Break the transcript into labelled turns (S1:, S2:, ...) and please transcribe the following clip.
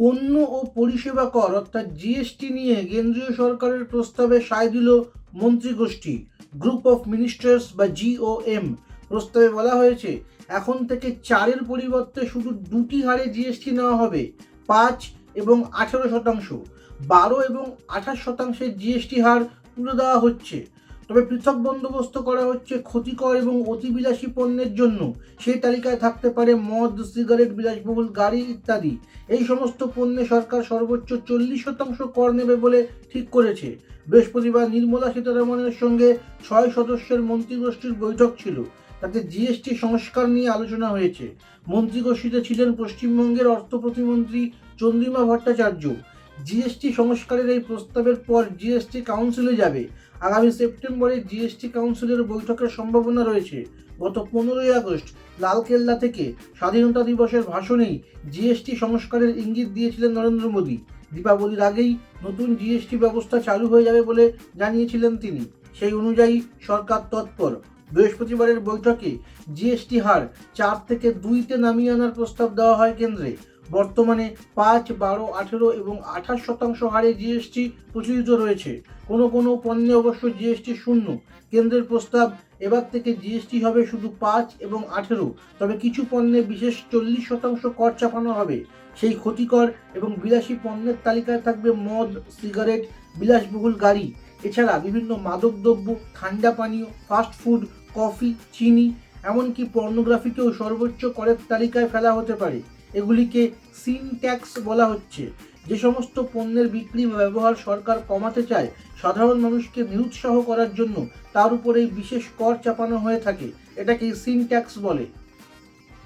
S1: পণ্য ও পরিষেবা কর, অর্থাৎ জিএসটি নিয়ে কেন্দ্রীয় সরকারের প্রস্তাবে সায় দিল মন্ত্রীগোষ্ঠী গ্রুপ অফ মিনিস্টার্স বা জিওএম প্রস্তাবে বলা হয়েছে, এখন থেকে চারের পরিবর্তে শুধু দুটি হারে জিএসটি নেওয়া হবে, পাঁচ এবং আঠেরো শতাংশ। বারো এবং আঠাশ শতাংশের জিএসটি হার তুলে দেওয়া হচ্ছে। তবে পৃথক বন্দোবস্ত করা হচ্ছে ক্ষতিকর এবং অতিবিলাসী পণ্যের জন্য। সেই তালিকায় থাকতে পারে মদ, সিগারেট, বিলাসবহুল গাড়ি ইত্যাদি। এই সমস্ত পণ্যে সরকার সর্বোচ্চ চল্লিশ শতাংশ কর নেবে বলে ঠিক করেছে। বৃহস্পতিবার নির্মলা সীতারামনের সঙ্গে ছয় সদস্যের মন্ত্রীগোষ্ঠীর বৈঠক ছিল। তাতে জিএসটি সংস্কার নিয়ে আলোচনা হয়েছে। মন্ত্রীগোষ্ঠীতে ছিলেন পশ্চিমবঙ্গের অর্থ প্রতিমন্ত্রী চন্দ্রিমা ভট্টাচার্য। জিএসটি সংস্কারের এই প্রস্তাবের পর জিএসটি কাউন্সিলে যাবে। আগামী সেপ্টেম্বরে জিএসটি কাউন্সিলের বৈঠকের সম্ভাবনা রয়েছে। গত পনেরোই আগস্ট লালকেল্লা থেকে স্বাধীনতা দিবসের ভাষণেই জিএসটি সংস্কারের ইঙ্গিত দিয়েছিলেন নরেন্দ্র মোদী। দীপাবলির আগেই নতুন জিএসটি ব্যবস্থা চালু হয়ে যাবে বলে জানিয়েছিলেন তিনি। সেই অনুযায়ী সরকার তৎপর। বৃহস্পতিবারের বৈঠকে জিএসটি হার চার থেকে দুইতে নামিয়ে আনার প্রস্তাব দেওয়া হয় কেন্দ্রে। বর্তমানে পাঁচ, বারো, আঠেরো এবং আঠাশ শতাংশ হারে জিএসটি প্রচলিত রয়েছে। কোনো কোনো পণ্যে অবশ্য জিএসটি শূন্য। কেন্দ্রের প্রস্তাব এবার থেকে জিএসটি হবে শুধু পাঁচ এবং আঠেরো। তবে কিছু পণ্যে বিশেষ চল্লিশ শতাংশ কর চাপানো হবে। সেই ক্ষতিকর এবং বিলাসী পণ্যের তালিকায় থাকবে মদ, সিগারেট, বিলাসবহুল গাড়ি। এছাড়া বিভিন্ন মাদকদ্রব্য, ঠান্ডা পানীয় ফাস্ট ফুড কফি চিনি এমনকি পর্নোগ্রাফিকেও সর্বোচ্চ করের তালিকায় ফেলা হতে পারে। এগুলিকে সিন ট্যাক্স বলা হচ্ছে। যে সমস্ত পণ্যের বিক্রি বা ব্যবহার সরকার কমাতে চায়, সাধারণ মানুষকে নিরুৎসাহ করার জন্য তার উপর বিশেষ কর চাপানো হয়ে থাকে। এটাকে সিন ট্যাক্স বলে।